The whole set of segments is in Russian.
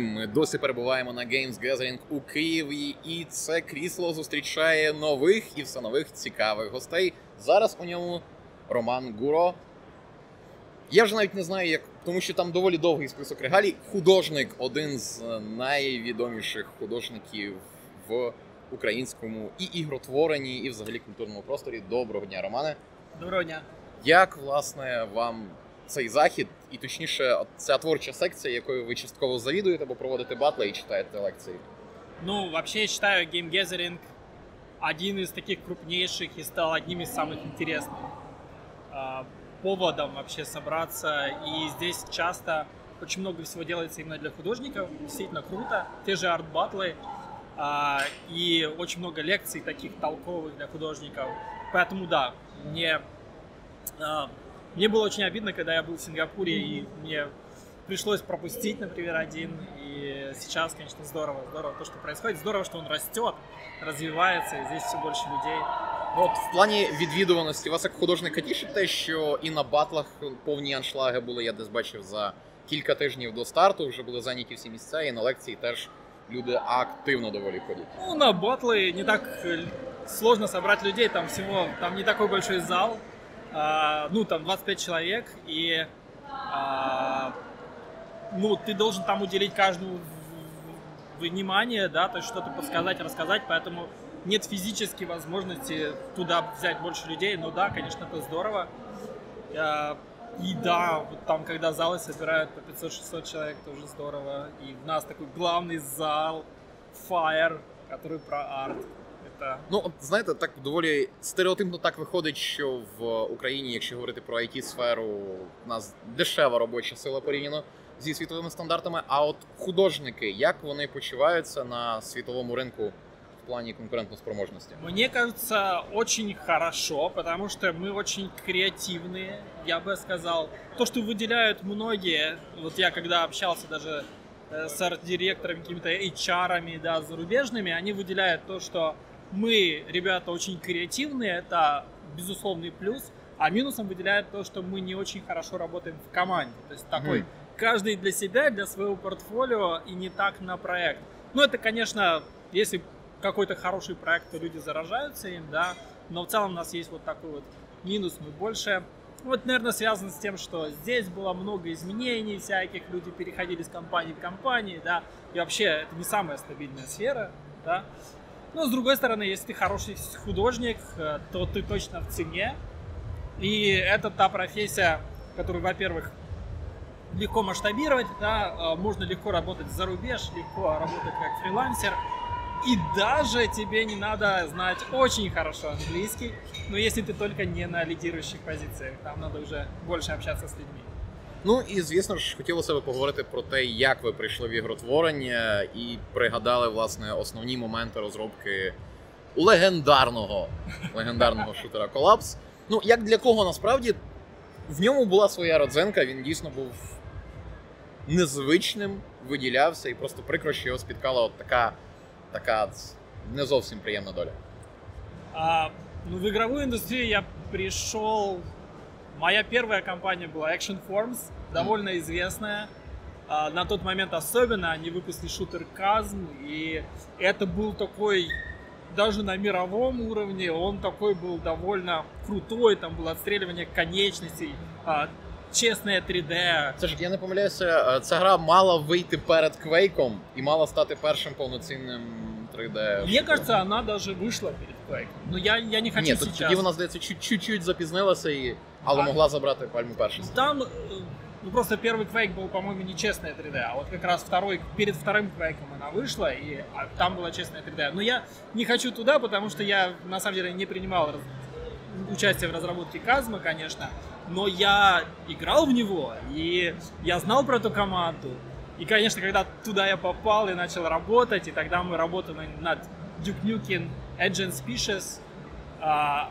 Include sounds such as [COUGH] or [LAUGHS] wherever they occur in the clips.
Ми досі перебуваємо на Games Gathering у Києві, і це крісло зустрічає нових і все нових цікавих гостей. Зараз у ньому Роман Гуро. Я вже навіть не знаю, як, тому що там доволі довгий список регалій. Художник один з найвідоміших художників в українському і ігротворенні, і взагалі культурному просторі. Доброго дня, Романе. Доброго дня. Як власне вам цей захід, і точніше, от ця творча секція, якою ви частково завідуєте, бо проводите батли і читаєте лекції? Ну, вообще, я считаю Game Gathering один из таких крупнейших и стал одним из самых интересных а, поводом вообще собраться. И здесь часто очень много всего делается именно для художников. Действительно круто. Те же арт-батлы. а, и очень много лекций таких толковых для художников. Поэтому да, мне, а, мне было очень обидно, когда я был в Сингапуре, и мне пришлось пропустить, например, один. И сейчас, конечно, здорово, здорово то, что происходит. Здорово, что он растет, развивается, и здесь все больше людей. Ну, от в плані відвідуваності вас як художника тішить те, що і на батлах повні аншлаги були, я десь бачив за кілька тижнів до старту, вже були зайняті всі місця, і на лекції теж люди активно доволі ходять. Ну, на батлы не так э, сложно собрать людей, там всего, там не такой большой зал, а, ну, там 25 человек, и, а, ну, ты должен там уделить каждому внимание, да, то есть что-то подсказать, рассказать, поэтому нет физической возможности туда взять больше людей, но да, конечно, это здорово. А, И да, вот там, когда залы собирают по 500-600 человек, тоже здорово. И у нас такой главный зал, Fire, который про арт Это Ну, от знаєте, так доволі стереотипно так виходить, що в Україні, якщо говорити про it сферу у нас дешева робоча сила порівняно зі світовими стандартами. А от художники, як вони почуваються на світовому ринку в плані конкурентоспроможності? Мне кажется, очень хорошо, потому что мы очень креативные, я бы сказал. То, что выделяют многие, вот я когда общался даже э, с арт-директорами, какими-то HR, да, зарубежными, они выделяют то, что мы, ребята, очень креативные, это безусловный плюс, а минусом выделяют то, что мы не очень хорошо работаем в команде. То есть такой, Мгм. каждый для себя, для своего портфолио и не так на проект. Ну, это, конечно, если какой-то хороший проект, то люди заражаются им, да, но в целом у нас есть вот такой вот минус, мы больше вот, наверное, связано с тем, что здесь было много изменений всяких, люди переходили с компании в компании, да, и вообще это не самая стабильная сфера, да. Но с другой стороны, если ты хороший художник, э, то ты точно в цене, и это та профессия, которую, во-первых, легко масштабировать, да, э, можно легко работать за рубеж, легко работать как фрилансер, и даже тебе не надо знать очень хорошо английский, но если ты только не на лидирующих позициях, там надо уже больше общаться с людьми. Ну і звісно ж, хотілося б поговорити про те, як ви прийшли в ігротворення, і пригадали власне основні моменти розробки легендарного легендарного шутера Collapse. Ну, як для кого насправді в ньому була своя родзинка, він дійсно був незвичним, виділявся, і просто прикро, що його спіткала от така, така не зовсім приємна доля. А, ну, в игровую индустрию я пришел... Моя первая компания была Action Forms, довольно известная. А, на тот момент особенно они выпустили шутер Казм, и это был такой даже на мировом уровне он такой был довольно крутой, там было отстреливание конечностей, честное 3D. Це ж я не помиляюся, е, ця гра мала вийти перед Квейком і мала стати першим повноцінним 3D. Мне кажется, она даже вышла перед Quake. Но я, я не хочу Ні, то- сейчас. тоді вона здається чуть- чуть-чуть запізнилася, і, але А. могла забрати пальму першості. Там, э, ну просто первый Quake был, по-моему, нечестная 3D, а вот как раз второй, перед вторым Quake она вышла, и а, там была честная 3D. Но я не хочу туда, потому что я, на самом деле, не принимал раз- участие в разработке Казма, конечно, но я играл в него, и я знал про эту команду. И, конечно, когда туда я попал и начал работать, и тогда мы работали над Duke Nukem Agent Species, а,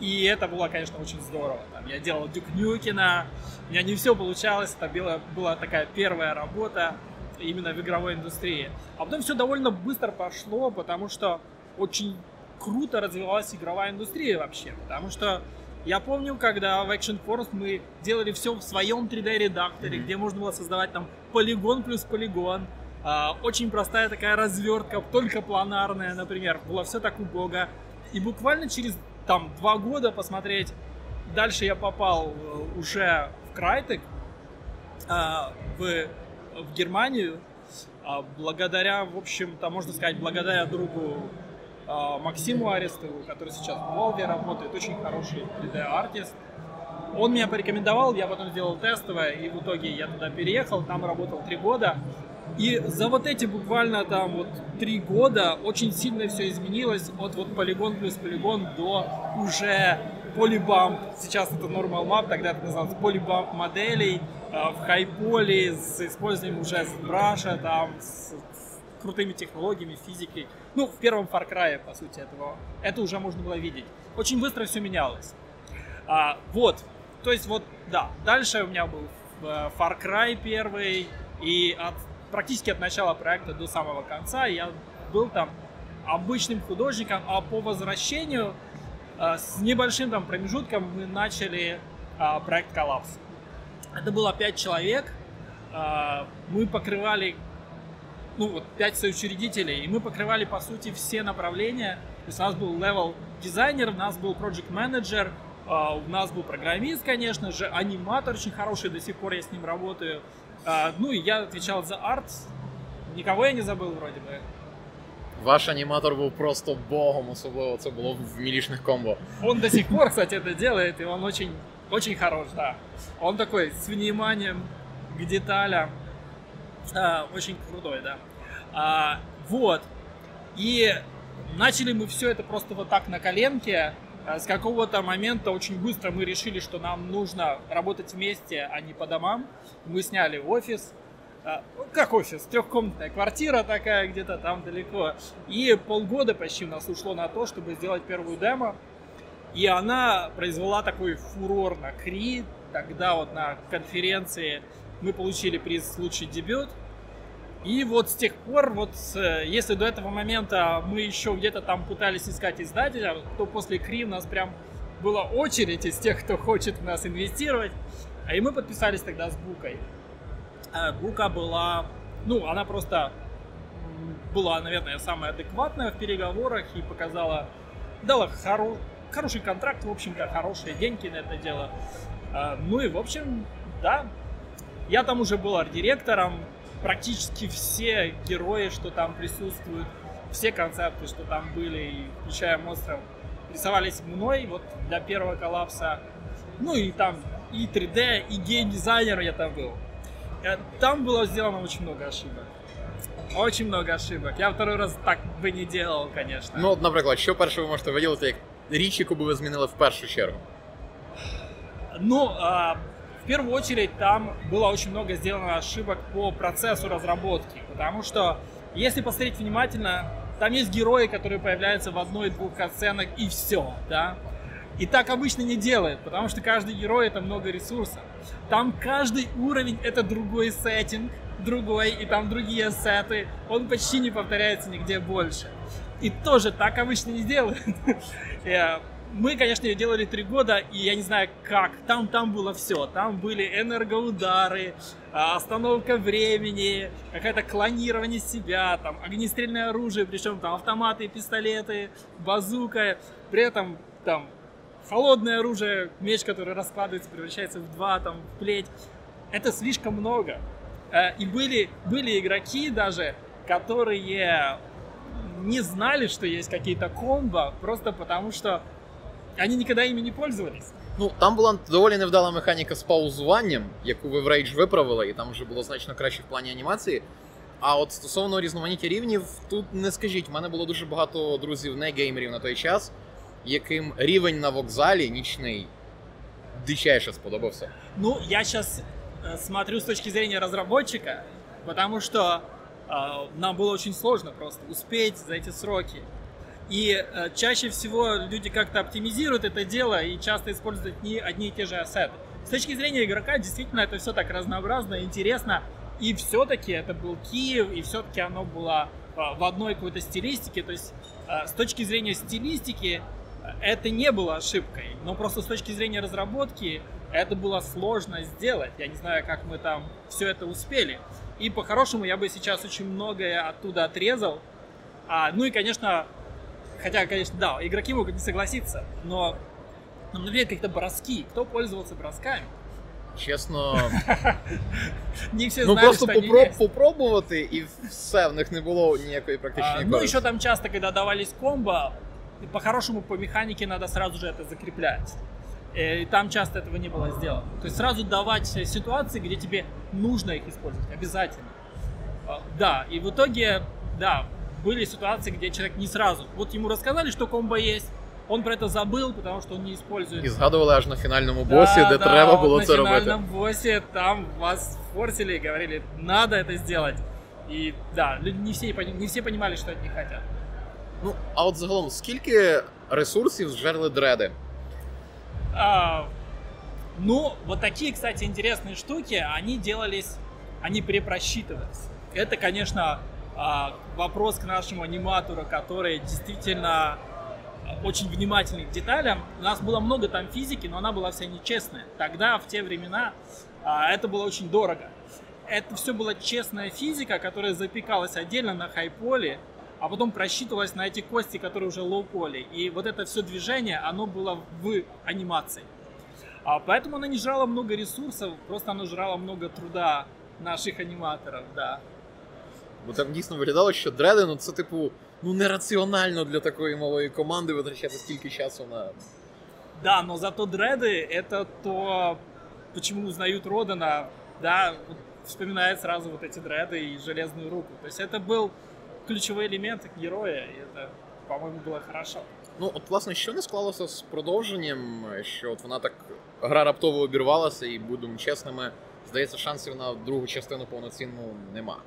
и это было, конечно, очень здорово. Там я делал Дюк Нюкина, у меня не все получалось, это была, была такая первая работа именно в игровой индустрии. А потом все довольно быстро пошло, потому что очень круто развивалась игровая индустрия вообще, потому что Я помню, когда в Action Force мы делали все в своем 3D-редакторе, где можно было создавать там полигон плюс полигон. А, очень простая такая развертка, только планарная, например. Было все так убого. И буквально через там два года посмотреть, дальше я попал э, уже в Крайтек, а, в, в Германию, а, благодаря, в общем-то, можно сказать, благодаря другу Максиму Арестову, который сейчас в Волве работает, очень хороший 3D-артист. Он меня порекомендовал, я потом сделал тестовое, и в итоге я туда переехал, там работал три года. И за вот эти буквально там вот три года очень сильно все изменилось от вот полигон плюс полигон до уже полибамп. Сейчас это normal map, тогда это называлось полибамп моделей э, в хайполе с использованием уже браша, там, с, с крутыми технологиями, физикой. Ну, в первом Far Cry, по сути, этого. Это уже можно было видеть. Очень быстро все менялось. А, вот. То есть вот, да. Дальше у меня был э, Far Cry первый. И от, практически от начала проекта до самого конца я был там обычным художником, а по возвращению э, с небольшим там промежутком мы начали э, проект «Коллапс». Это было пять человек. Мы покрывали ну вот пять соучредителей, и мы покрывали по сути все направления. То есть у нас был левел дизайнер, у нас был project менеджер, у нас был программист, конечно же, аниматор очень хороший, до сих пор я с ним работаю. А, ну и я отвечал за арт. Никого я не забыл вроде бы. Ваш аниматор был просто богом, особливо це було в милишных комбо. Он до сих пор, кстати, это делает, и он очень, очень хорош, да. Он такой с вниманием к деталям. А, очень крутой, да. А, вот. И начали мы все это просто вот так на коленке. А, с какого-то момента очень быстро мы решили, что нам нужно работать вместе, а не по домам. Мы сняли офис. А, как офис? Трехкомнатная квартира такая где-то там далеко. И полгода почти у нас ушло на то, чтобы сделать первую демо. И она произвела такой фурор на Кри. Тогда вот на конференции мы получили приз «Лучший дебют». И вот с тех пор, вот э, если до этого момента мы еще где-то там пытались искать издателя, то после Кри у нас прям была очередь из тех, кто хочет в нас инвестировать. А и мы подписались тогда с Букой. А Бука была, ну, она просто была, наверное, самая адекватная в переговорах и показала, дала хоро, хороший контракт, в общем-то, хорошие деньги на это дело. А, ну и, в общем, да, я там уже был арт-директором, практически все герои, что там присутствуют, все концепты, что там были, включая монстров, рисовались мной вот для первого коллапса. Ну и там и 3D, и гейм-дизайнер я там был. Э, там было сделано очень много ошибок. Очень много ошибок. Я второй раз так би не делал, конечно. Ну, от, наприклад, що перше ви можете виділити, як річ, яку би ви змінили в першу чергу? Ну, а, в первую очередь там было очень много сделано ошибок по процессу разработки, потому что если посмотреть внимательно, там есть герои, которые появляются в одной-двух сценах и все, да. И так обычно не делают, потому что каждый герой это много ресурсов. Там каждый уровень это другой сеттинг, другой, и там другие сеты. Он почти не повторяется нигде больше. И тоже так обычно не делают. [LAUGHS] Мы, конечно, ее делали три года, и я не знаю как. Там, там было все. Там были энергоудары, а, остановка времени, какое-то клонирование себя, там огнестрельное оружие, причем там автоматы, пистолеты, базука. При этом там холодное оружие, меч, который раскладывается, превращается в два, там, в плеть. Это слишком много. Э, и были, были игроки даже, которые не знали, что есть какие-то комбо, просто потому что они никогда ими не пользовались. Ну, там була доволі невдала механіка з паузуванням, яку ви в Rage виправили, і там вже було значно краще в плані анімації. А от стосовно різноманіття рівнів, тут не скажіть, в мене було дуже багато друзів не геймерів на той час, яким рівень на вокзалі нічний дичайше сподобався. Ну, я сейчас э, смотрю с точки зрения разработчика, потому что э, нам было очень сложно просто успеть за эти сроки. И э, чаще всего люди как-то оптимизируют это дело и часто используют не одни и те же ассеты. С точки зрения игрока, действительно, это все так разнообразно, интересно. И все-таки это был Киев, и все-таки оно было э, в одной какой-то стилистике. То есть э, с точки зрения стилистики это не было ошибкой, но просто с точки зрения разработки это было сложно сделать. Я не знаю, как мы там все это успели. И по-хорошему я бы сейчас очень многое оттуда отрезал. А, ну и, конечно, хотя, конечно, да, игроки могут не согласиться, но нам нужны какие-то броски. Кто пользовался бросками? Чесно, [LAUGHS] Не все ну знали, просто что они попро- есть. попробувати, і все, в них не було ніякої А, практичної ну, користі. еще там часто, когда давались комбо, и по-хорошему по механике надо сразу же это закреплять. Э, И там часто этого не было сделано. То есть сразу давать э, ситуации, где тебе нужно их использовать, обязательно. А, Да, и в итоге, да, были ситуации, где человек не сразу. Вот ему рассказали, что комбо есть, он про это забыл, потому что он не использует. І згадували аж на фінальному Да, босі, де да, треба вот було на це робити. финальном боссе там вас форсили и говорили, надо это сделать. И да, люди не все, пони- не все понимали, что они хотят. Ну, а от загалом, скільки ресурсів зжерли дреди? А, ну, вот такие, кстати, интересные штуки, они делались, они препросчитывались. Это, конечно, а, вопрос к нашему аниматору, который действительно а, очень внимательный к деталям. У нас было много там физики, но она была вся нечестная. Тогда, в те времена, а, это было очень дорого. Это все была честная физика, которая запекалась отдельно на хайполе, а потом просчитывалась на эти кости, которые уже лоу-поли. И вот это все движение, оно было в анимации. А поэтому она не жрала много ресурсов, просто оно жрало много труда наших аниматоров, да. Бо там дійсно виглядало, що дреди, ну це типу, ну нераціонально для такої малої команди витрачати стільки часу на. Да, но зато дреды это то, почему узнают Родана, да, вот вспоминает сразу вот эти дреды и железную руку. То есть это был ключевой элемент героя, и это, по-моему, было хорошо. Ну, от, власне, що не склалося з продовженням, що от вона так гра раптово обірвалася, і будемо чесними, здається, шансів на другу частину повноцінну нема.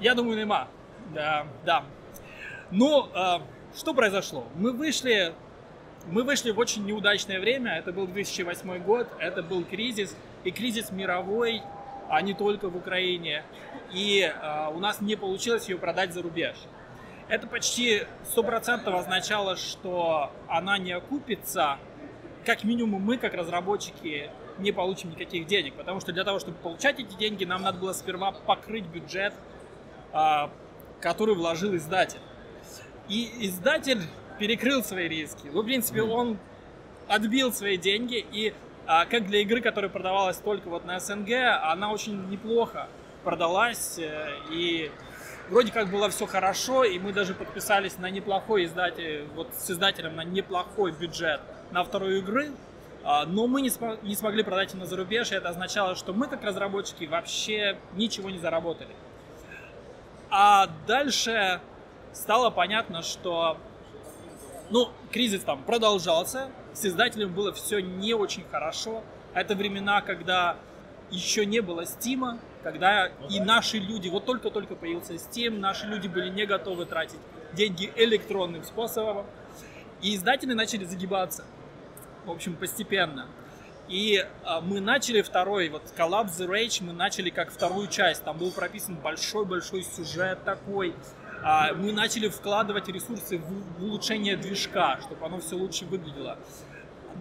Я думаю, нема. Да, да. Ну, э, что произошло? Мы вышли, мы вышли в очень неудачное время. Это был 2008 год, это был кризис, и кризис мировой, а не только в Украине. И э, у нас не получилось ее продать за рубеж. Это почти 100% означало, что она не окупится. Как минимум мы, как разработчики, не получим никаких денег. Потому что для того, чтобы получать эти деньги, нам надо было сперва покрыть бюджет который вложил издатель. И издатель перекрыл свои риски. Ну, в принципе, он отбил свои деньги, и а, как для игры, которая продавалась только вот на СНГ, она очень неплохо продалась, э, и вроде как было все хорошо, и мы даже подписались на неплохой издатель, вот с издателем на неплохой бюджет на вторую игры, а, но мы не, смо- не смогли продать ее на зарубеж, и это означало, что мы как разработчики вообще ничего не заработали. А дальше стало понятно, что ну, кризис там продолжался, с издателем было все не очень хорошо. Это времена, когда еще не было Стима, когда и наши люди, вот только-только появился Steam, наши люди были не готовы тратить деньги электронным способом. И издатели начали загибаться. В общем, постепенно. И а, мы начали второй, вот Collapse the Rage, мы начали как вторую часть. Там был прописан большой-большой сюжет такой. А, мы начали вкладывать ресурсы в улучшение движка, чтобы оно все лучше выглядело.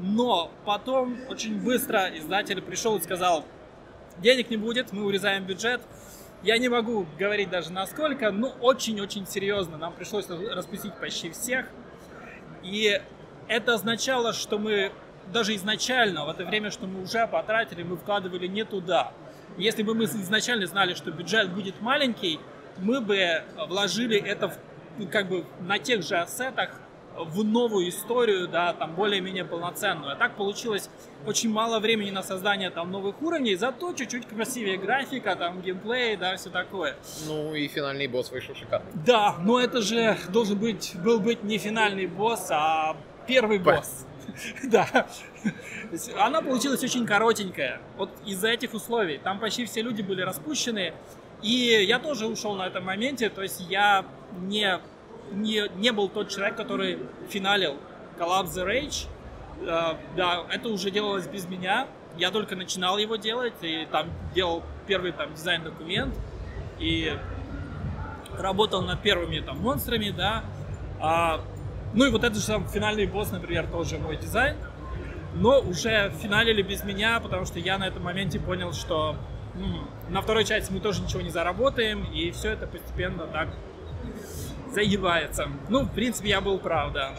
Но потом очень быстро издатель пришел и сказал, денег не будет, мы урезаем бюджет. Я не могу говорить даже насколько, но очень-очень серьезно. Нам пришлось распустить почти всех. И это означало, что мы даже изначально, в это время, что мы уже потратили, мы вкладывали не туда. Если бы мы изначально знали, что бюджет будет маленький, мы бы вложили это в, ну, как бы на тех же ассетах в новую историю, да, там более-менее полноценную. А так получилось очень мало времени на создание там новых уровней, зато чуть-чуть красивее графика, там геймплей, да, все такое. Ну і фінальний бос вийшов шикарний. Да, но это же должен быть, был быть не финальный босс, а первый босс. [LAUGHS] Да. Она получилась очень коротенькая. Вот из-за этих условий. Там почти все люди были распущены. И я тоже ушел на этом моменте. То есть я не, не, не был тот человек, который финалил Collapse the Rage. Э, Да, это уже делалось без меня. Я только начинал его делать. И там делал первый там дизайн-документ. И работал над первыми там монстрами, да. А, Ну и вот этот же сам финальный босс, например, тоже мой дизайн. Но уже финалили без меня, потому что я на этом моменте понял, что м, на второй части мы тоже ничего не заработаем, и все это постепенно так заевается. Ну, в принципе, я был прав, да.